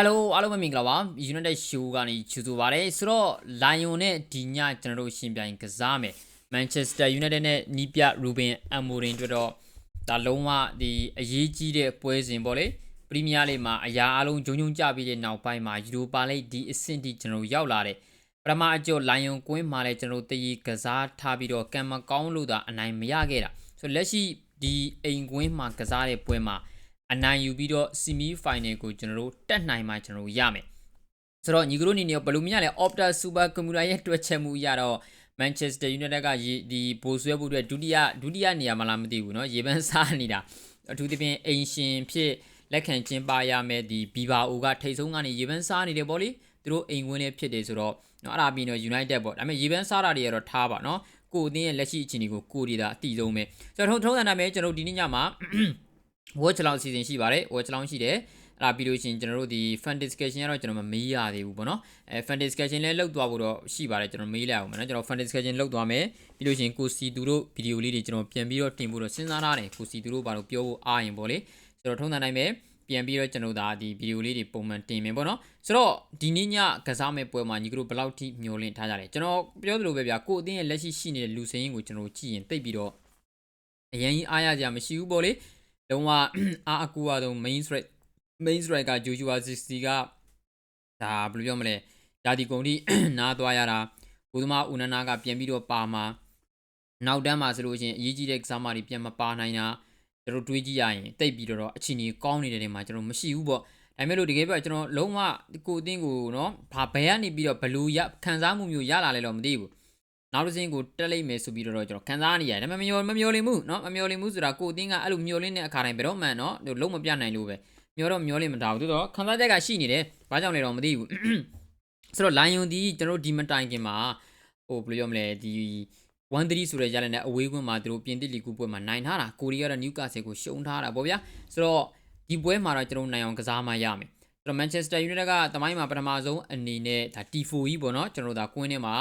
Hello အားလုံးပဲမင်္ဂလာပါ United Show ကနေချူဆိုပါရစေဆိုတော့ Lion နဲ့ဒီညကျွန်တော်တို့ရှင်ပြိုင်ကစားမယ် Manchester United နဲ့နီးပြ Ruben Amorim တို့တော့ဒါလုံးဝဒီအရေးကြီးတဲ့ပွဲစဉ်ပေါ့လေပရီးမီးယားလိမှာအရာအလုံးဂျုံဂျုံကြပြီးတဲ့နောက်ပိုင်းမှာယူရိုပါလိဒီအဆင့်ထိကျွန်တော်တို့ရောက်လာတယ်ပထမအကျော် Lion ကွင်းမှာလည်းကျွန်တော်တို့တည်ကစားထားပြီးတော့ကံမကောင်းလို့သာအနိုင်မရခဲ့တာဆိုလက်ရှိဒီအိမ်ကွင်းမှာကစားတဲ့ပွဲမှာ အနိုင်ယူပြီးတော့ semi final ကိုကျွန်တော်တို့တက်နိုင်မှကျွန်တော်တို့ရမယ်ဆိုတော့ညီကတို့အနေနဲ့ဘယ်လိုမြင်ရလဲ Opta Super Computer ရဲ့တွက်ချက်မှုအရတော့ Manchester United ကဒီပိုဆွဲဖို့အတွက်ဒုတိယဒုတိယနေရာမလားမသိဘူးเนาะရေပန်းစားနေတာအထူးသဖြင့်အိမ်ရှင်ဖြစ်လက်ခံကျင်းပရမယ်ဒီဘီဘာအိုကထိတ်ဆုံးကနေရေပန်းစားနေတယ်ပေါ့လေသူတို့အိမ်ဝင်နေဖြစ်တယ်ဆိုတော့เนาะအဲ့ဒါပြီးတော့ United ပေါ့ဒါပေမဲ့ရေပန်းစားတာတွေကတော့ထားပါเนาะကိုအသင်းရဲ့လက်ရှိအခြေအနေကိုကိုဒီတာအတိဆုံးပဲဆိုတော့ထုံးထုံးစံနာမယ်ကျွန်တော်ဒီနေ့ညမှာ watch လောင် season ရှိပါတယ် watch လောင်ရှိတယ်အဲ့ဒါပြီးလို့ရှိရင်ကျွန်တော်တို့ဒီ fan discussion ကတော့ကျွန်တော်မမေးရသေးဘူးပေါ့နော်အဲ fan discussion လည်းလောက်သွားဖို့တော့ရှိပါတယ်ကျွန်တော်မေးလိုက်အောင်မယ်နော်ကျွန်တော် fan discussion လောက်သွားမယ်ပြီးလို့ရှိရင်ကိုစီသူတို့ဗီဒီယိုလေးတွေကျွန်တော်ပြန်ပြီးတော့တင်ဖို့တော့စဉ်းစားထားတယ်ကိုစီသူတို့ဘာလို့ပြောဖို့အားရင်ပေါ့လေဆိုတော့ထုံးတဲ့တိုင်းပဲပြန်ပြီးတော့ကျွန်တော်ဒါဒီဗီဒီယိုလေးတွေပုံမှန်တင်မယ်ပေါ့နော်ဆိုတော့ဒီနေ့ညကစားမဲ့ပွဲမှာညီကတို့ဘယ်လောက်ထိမျောလင့်ထားကြလဲကျွန်တော်ပြောသလိုပဲဗျာကိုအတင်းရဲ့လက်ရှိရှိနေတဲ့လူစင်းကိုကျွန်တော်ကြည့်ရင်တိတ်ပြီးတော့အရင်ကြီးအားရကြမရှိဘူးပေါ့လေ လုံးဝအားအကူအဆုံး main threat main threat က Joshua 60ကဒါဘယ်လိုပြောမလဲယာတီကုန်တိနားသွားရတာဘုသမားဦးနနာကပြန်ပြီးတော့ပါမှာနောက်တန်းမှာဆိုလို့ရှိရင်အရေးကြီးတဲ့ကစားမတွေပြန်မပါနိုင်တာကျွန်တော်တွေးကြည့်ရရင်တိတ်ပြီးတော့အချင်းကြီးကောင်းနေတဲ့နေမှာကျွန်တော်မရှိဘူးပေါ့ဒါပေမဲ့လို့တကယ်ပြကျွန်တော်လုံးဝကိုအတင်းကိုနော်ဘာဘယ်ကနေပြီးတော့ဘလူးရခံစားမှုမျိုးရလာလဲတော့မသိဘူး နောက်တစ်စင်းကိုတက်လိုက်မယ်ဆိုပြီးတော့ကျွန်တော်ခံစားနေရတယ်ဒါပေမဲ့မမျောမမျောလင်မှုเนาะမမျောလင်မှုဆိုတာကိုအတင်းကအဲ့လိုမျောလင်းတဲ့အခါတိုင်းဘယ်တော့မှเนาะလုံးမပြနိုင်လို့ပဲမျောတော့မျောလင်မတာဘူးသို့တော့ခံစားချက်ကရှိနေတယ်ဘာကြောင့်လဲတော့မသိဘူးဆိုတော့ lion ဒီကျွန်တော်ဒီမတိုင်ခင်မှာဟိုဘယ်လိုပြောမလဲဒီ1-3ဆိုတဲ့ရလနဲ့အဝေးကွင်းမှာသူတို့ပြင်သစ်လီဂူပွဲမှာနိုင်ထားတာကိုရီးယားကနျူကာဆယ်ကိုရှုံးထားတာပေါ့ဗျာဆိုတော့ဒီပွဲမှာတော့ကျွန်တော်နိုင်အောင်ကစားမှရမယ်ဆို တော့ Manchester United ကတမိုင်းမှာပထမဆုံးအနေနဲ့ဒါ T4 ကြီးပေါ့နော်ကျွန်တော်တို့ဒါကွင်းထဲမှာ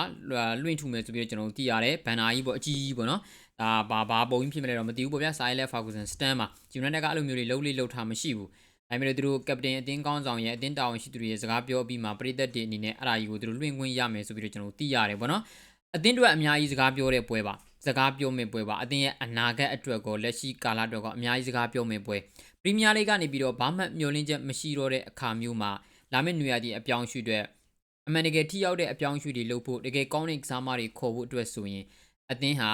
လွင့်ထူမယ်ဆိုပြီးတော့ကျွန်တော်တို့သိရတယ်ဘန်နာကြီးပေါ့အကြီးကြီးပေါ့နော်ဒါဘာဘာပုံကြီးဖြစ်မလဲတော့မသိဘူးပေါ့ဗျာ Silent Ferguson stand မှာ United ကအဲ့လိုမျိုးတွေလုံးလေးလှုပ်ထားမရှိဘူးဒါပေမဲ့သူတို့ကပတိန်အတင်းကောင်းဆောင်ရဲ့အတင်းတာဝန်ရှိသူတွေရဲ့စကားပြောပြီးမှပရိသတ်တွေအနေနဲ့အဲ့ဒါကြီးကိုသူတို့လွင့်ခွင့်ရမယ်ဆိုပြီးတော့ကျွန်တော်တို့သိရတယ်ပေါ့နော်အတင်းတို့ကအများကြီးစကားပြောတဲ့ပွဲပါ စကားပြောမယ့်ပွဲပါအတင်းရဲ့အနာဂတ်အတွက်ကိုလက်ရှိကာလအတွက်ကိုအများကြီးစကားပြောမယ့်ပွဲပရီးမီးယားလိကနေပြီးတော့ဘာမှမျှော်လင့်ချက်မရှိတော့တဲ့အခါမျိုးမှာလာမယ့်နွေရာသီအပြောင်းအရွှေ့အတွက်အမှန်တကယ်ထိရောက်တဲ့အပြောင်းအရွှေ့တွေလုပ်ဖို့တကယ်ကောင်းတဲ့ကစားမတွေခေါ်ဖို့အတွက်ဆိုရင်အတင်းဟာ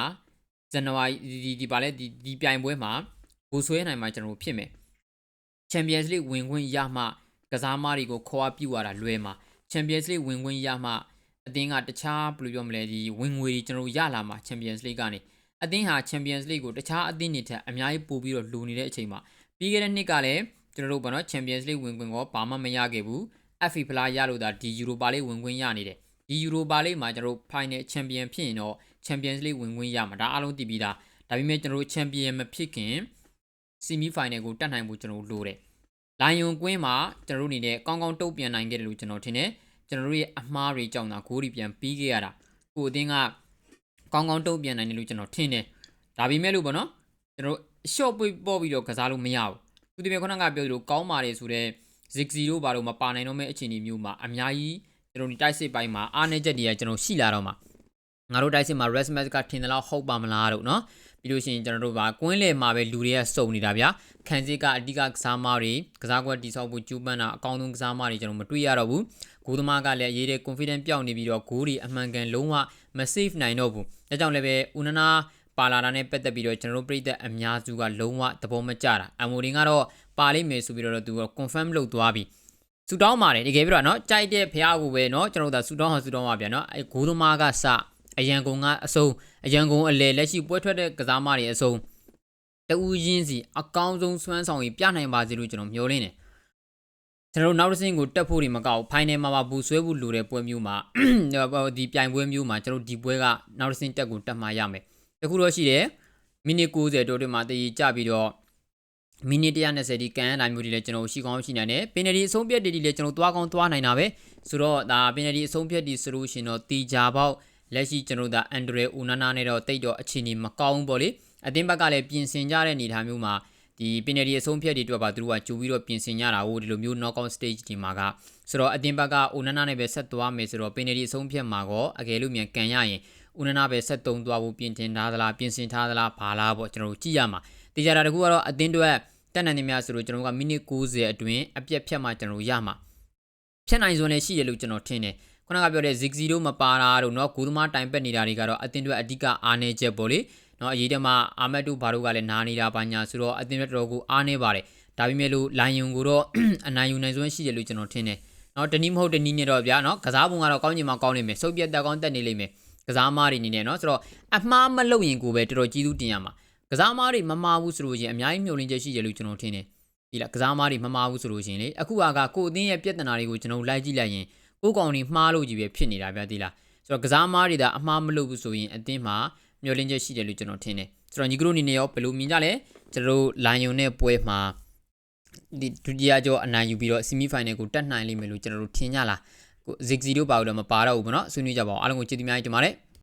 ဇန်နဝါရီဒီဒီပါလဲဒီဒီပြိုင်ပွဲမှာဘူဆွဲနိုင်မှာကျွန်တော်ဖြစ်မယ် Champions League ဝင်ခွင့်ရမှကစားမတွေကိုခေါ်အပြုတ်ရတာလွယ်မှာ Champions League ဝင်ခွင့်ရမှ အသင်းကတခြားဘယ်လိုပြောမလဲဒီဝင်ငွေတွေကျွန်တော်ရလာမှာ Champions League ကနေအသင်းဟာ Champions League ကိုတခြားအသင်းတွေထက်အများကြီးပိုပြီးတော့လိုနေတဲ့အချိန်မှာပြီးခဲ့တဲ့နှစ်ကလည်းကျွန်တော်တို့ဘာနော် Champions League ဝင်ခွင့်ကိုဘာမှမရခဲ့ဘူး FA ဖလားရလို့ဒါဒီ Europa League ဝင်ခွင့်ရနေတယ်ဒီ Europa League မှာကျွန်တော်တို့ Final Champion ဖြစ်ရင်တော့ Champions League ဝင်ခွင့်ရမှာဒါအားလုံးသိပြီးသားဒါပေမဲ့ကျွန်တော်တို့ Champion မဖြစ်ခင် Semi Final ကိုတက်နိုင်ဖို့ကျွန်တော်တို့လိုတယ်လိုင်ယွန်ကွင်းမှာကျွန်တော်တို့အနေနဲ့ကောင်းကောင်းတုတ်ပြန်နိုင်ခဲ့တယ်လို့ကျွန်တော်ထင်တယ် ကျွန်တော်တို့ရဲ့အမှားတွေကြောင့်သာဂိုးတွေပြန်ပြီးခဲ့ရတာကိုအသင်းကကောင်းကောင်းတုတ်ပြန်နိုင်တယ်လို့ကျွန်တော်ထင်တယ်ဒါပေမဲ့လို့ပေါ့နော်ကျွန်တော် short ပွေပေါ့ပြီးတော့ကစားလို့မရဘူးသူတပည့်ခုနကပြောသလိုကောင်းပါတယ်ဆိုတော့ zigzi တို့ဘာလို့မပါနိုင်တော့မဲ့အခြေအနေမျိုးမှာအများကြီးကျွန်တော်ဒီတိုက်စစ်ပိုင်းမှာအားနည်းချက်တွေကကျွန်တော်ရှိလာတော့မှာငါတို့တိုက်စစ်မှာ resmat ကထင်တယ်လို့ဟုတ်ပါမလားတို့နော် ပြီးလို့ရှိရင်ကျွန်တော်တို့ကကွင်းလယ်မှာပဲလူတွေကစုံနေတာဗျာခံစစ်ကအဓိကကစားမတွေကစားကွက်တိဆောက်ဖို့ကျူးပန်းတာအကောင်းဆုံးကစားမတွေကျွန်တော်မတွေ့ရတော့ဘူးဂိုးသမားကလည်းအရေးတဲ့ confidence ပျောက်နေပြီးတော့ဂိုးတွေအမှန်ကန်လုံးဝမ save နိုင်တော့ဘူးဒါကြောင့်လည်းပဲဦးနနာပါလာတာနဲ့ပတ်သက်ပြီးတော့ကျွန်တော်တို့ပြည်သက်အများစုကလုံးဝသဘောမကျတာအမိုရင်ကတော့ပါလိမ့်မယ်ဆိုပြီးတော့သူက confirm လုပ်သွားပြီဆူတောင်းပါတယ်တကယ်ပြီးတော့เนาะကြိုက်တဲ့ဖះကိုပဲเนาะကျွန်တော်တို့ဒါဆူတောင်းဟာဆူတောင်းပါဗျာเนาะအဲဂိုးသမားကစ အရန်ကုန်ကအစုံအရန်ကုန်အလေလက်ရှိပွဲထွက်တဲ့ကစားမတွေအစုံတူးချင်းစီအကောင်းဆုံးစွမ်းဆောင်ကြီးပြနိုင်ပါစေလို့ကျွန်တော်မျှော်လင့်တယ်ကျွန်တော်တို့နောက်တစ်ဆင့်ကိုတက်ဖို့တွေမကောက်ဖိုင်နယ်မှာပါဘူဆွဲဖို့လိုတဲ့ပွဲမျိုးမှာဒီပြိုင်ပွဲမျိုးမှာကျွန်တော်ဒီပွဲကနောက်တစ်ဆင့်တက်ကိုတက်မှရမယ်တခုတော့ရှိတယ်မိနစ်90တိုးတွင်မှာတည်ကြပြီးတော့မိနစ်120ဒီကန်အတိုင်းမျိုးတွေလည်းကျွန်တော်ရှိကောင်းရှိနိုင်တယ်ပင်နယ်ဒီအဆုံးဖြတ်တွေလည်းကျွန်တော်သွားကောင်းသွားနိုင်တာပဲဆိုတော့ဒါပင်နယ်ဒီအဆုံးဖြတ်ဒီဆိုလို့ရှင်တော့တီဂျာပေါက် လက်ရှိကျွန်တော်တို့အန်ဒရဲဦးနာနာနဲ့တော့တိတ်တော့အခြေအနေမကောင်းဘူးပေါ့လေအသင်းဘက်ကလည်းပြင်ဆင်ကြတဲ့အနေအထားမျိုးမှာဒီပင်နယ်ဒီအဆုံးဖြတ်တွေအတွက်ပါသူတို့ကကြိုပြီးတော့ပြင်ဆင်ကြတာဟိုဒီလိုမျိုး knockout stage ဒီမှာကဆိုတော့အတင်ဘက်ကအိုနနာနဲ့ပဲဆက်သွားမယ်ဆိုတော့ပင်နယ်ဒီအဆုံးဖြတ်မှာကောအကယ်လို့မြန်ကန်ရရင်ဦးနနာပဲဆက်သုံးသွားဖို့ပြင်တင်ထားသလားပြင်ဆင်ထားသလားဘာလားပေါ့ကျွန်တော်တို့ကြည့်ရမှာတေချာတာတကူကတော့အတင်းတွေတက်နိုင်နေများဆိုတော့ကျွန်တော်တို့ကမိနစ်90အတွင်းအပြက်ဖြတ်မှကျွန်တော်တို့ရမှာဖြတ်နိုင်စွမ်းလည်းရှိရလို့ကျွန်တော်ထင်တယ် ခုနကပြောတဲ့ zig zero မပါတာတို့เนาะဂူသမားတိုင်ပက်နေတာတွေကတော့အတင်းတွေအဓိကအားနေချက်ပေါ့လေเนาะအရေးတမအာမတ်တို့ဘာတို့ကလည်းနားနေတာပါညာဆိုတော့အတင်းတွေတော်တော်ကိုအားနေပါတယ်ဒါပေမဲ့လို့လိုင်ယုံကိုတော့ အနိုင်ယူနိုင်စွမ်းရှိရလို့ကျွန်တော်ထင်တယ်เนาะတနည်းမဟုတ်တနည်းနဲ့တော့ဗျာเนาะကစားပုံကတော့ကောင်းချင်မှကောင်းနေမယ်စုပ်ပြတ်တက်ကောင်းတက်နေလိမ့်မယ် ကစားမားတွေအနေနဲ့เนาะဆိုတော့အမှားမလုပ်ရင်ကိုပဲတော်တော်ကြီးသူတင်ရမှာကစားမားတွေမမာဘူးဆိုလို့ရှိရင်အများကြီးမျှော်လင့်ချက်ရှိတယ်လို့ကျွန်တော်ထင်တယ်ဒီလားကစားမားတွေမမာဘူးဆိုလို့ရှိရင်လေအခုကကိုအသင်းရဲ့ပြဿနာတွေကိုကျွန်တော်လိုက်ကြည့်လိုက်ရင် ကိုကောင်တွေမှားလို့ကြီးပဲဖြစ်နေတာဗျာဒီလားဆိုတော့ကစားမားတွေဒါအမှားမလုပ်ဘူးဆိုရင်အသင်းမှာမျှော်လင့်ချက်ရှိတယ်လို့ကျွန်တော်ထင်တယ်ဆိုတော့ညီကတို့အနေနဲ့ရောဘယ်လိုမြင်ကြလဲကျွန်တော်တို့လိုင်ယွန်နဲ့ပွဲမှာဒီဒုတိယကျော်အနိုင်ယူပြီးတော့ဆီမီဖိုင်နယ်ကိုတက်နိုင်လိမ့်မယ်လို့ကျွန်တော်တို့ထင်ကြလားကိုဇစ်ဇီတို့ပါတော့မပါတော့ဘူးဗောနော်ဆွေးနွေးကြပါအောင်အားလုံးကိုကျေးဇူးများကြီးတင်ပါတယ်